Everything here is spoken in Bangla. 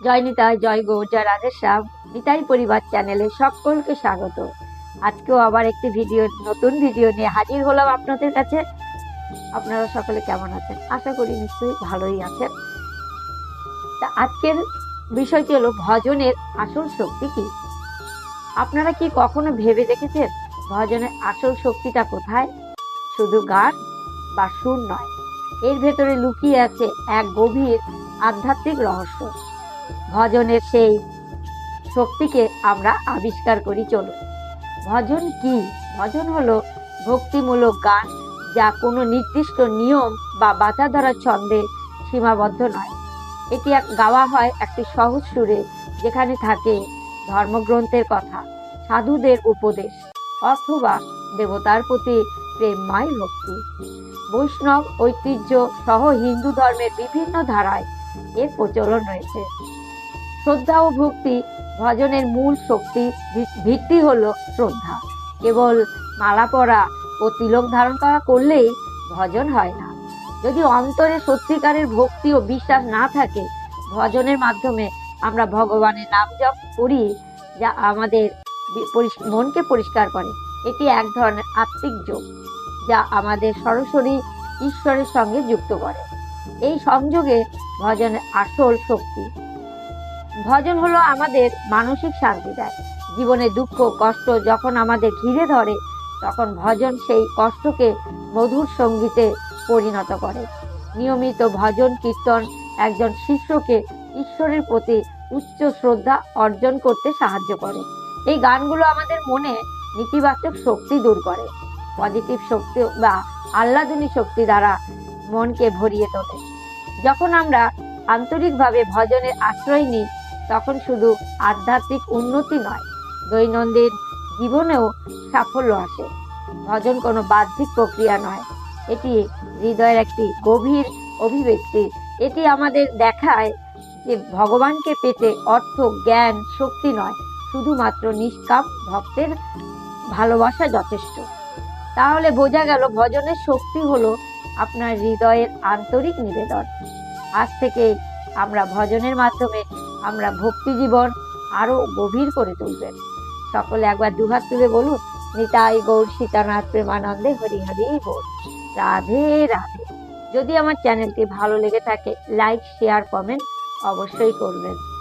জয় নিতাই জয় গৌজা জয় রাধেশ্যাম নিতাই পরিবার চ্যানেলে সকলকে স্বাগত। আজকেও আবার একটি ভিডিও, নতুন ভিডিও নিয়ে হাজির হলাম আপনাদের কাছে। আপনারা সকলে কেমন আছেন? আশা করি নিশ্চয়ই ভালোই আছেন। তা আজকের বিষয়টি হলো ভজনের আসল শক্তি কি? আপনারা কি কখনো ভেবে দেখেছেন ভজনের আসল শক্তিটা কোথায়? শুধু গান বা সুর নয়, এর ভেতরে লুকিয়ে আছে এক গভীর আধ্যাত্মিক রহস্য। ভজনের সেই শক্তিকে আমরা আবিষ্কার করি চলো ভজন কি? ভজন হলো ভক্তিমূলক গান যা কোনো নির্দিষ্ট নিয়ম বা বাধা ধরা ছন্দে সীমাবদ্ধ নয়। এটি এক গাওয়া হয় একটি সহজ সুরে যেখানে থাকে ধর্মগ্রন্থের কথা, সাধুদের উপদেশ অথবা দেবতার প্রতি প্রেমময় ভক্তি। বৈষ্ণব ঐতিহ্য সহ হিন্দু ধর্মের বিভিন্ন ধারায় এর প্রচলন রয়েছে। শ্রদ্ধা ও ভক্তি ভজনের মূল শক্তি ভিত্তি হলো শ্রদ্ধা। কেবল মালা পরা ও তিলক ধারণ করা করলেই ভজন হয় না। যদি অন্তরে সত্যিকারের ভক্তি ও বিশ্বাস না থাকে, ভজনের মাধ্যমে আমরা ভগবানের নাম জপ করি যা আমাদের মনকে পরিষ্কার করে। এটি এক ধরনের আত্মিক যোগ যা আমাদের সরাসরি ঈশ্বরের সঙ্গে যুক্ত করে। এই সংযোগে ভজনের আসল শক্তি ভজন হলো আমাদের মানসিক শান্তি দেয়। জীবনে দুঃখ, কষ্ট যখন আমাদের ঘিরে ধরে, তখন ভজন সেই কষ্টকে মধুর সঙ্গীতে পরিণত করে। নিয়মিত ভজন কীর্তন একজন শিষ্যকে ঈশ্বরের প্রতি উচ্চ শ্রদ্ধা অর্জন করতে সাহায্য করে। এই গানগুলো আমাদের মনে নেতিবাচক শক্তি দূর করে। পজিটিভ শক্তি বা আহ্লাদনী শক্তি দ্বারা মনকে ভরিয়ে তোলে। যখন আমরা আন্তরিকভাবে ভজনের আশ্রয় নিই তখন শুধু আধ্যাত্মিক উন্নতি নয়, দৈনন্দিন জীবনেও সাফল্য আসে। ভজন কোনো বাহ্যিক প্রক্রিয়া নয়, এটি হৃদয়ের একটি গভীর অভিব্যক্তি। এটি আমাদের দেখায় যে ভগবানকে পেতে অর্থ, জ্ঞান, শক্তি নয়, শুধুমাত্র নিষ্কাম ভক্তের ভালোবাসা যথেষ্ট। তাহলে বোঝা গেল ভজনের শক্তি হলো আপনার হৃদয়ের আন্তরিক নিবেদন। আজ থেকে আমরা ভজনের মাধ্যমে আমরা ভক্তি জীবন আরও গভীর করে তুলবেন। সকলে একবার দুহাত তুলে বলুন, নিতাই গৌর সীতানাথ প্রেমানন্দে হরি হরি গৌর রাধে রাধে। যদি আমার চ্যানেলটি ভালো লেগে থাকে, লাইক, শেয়ার, কমেন্ট অবশ্যই করবেন।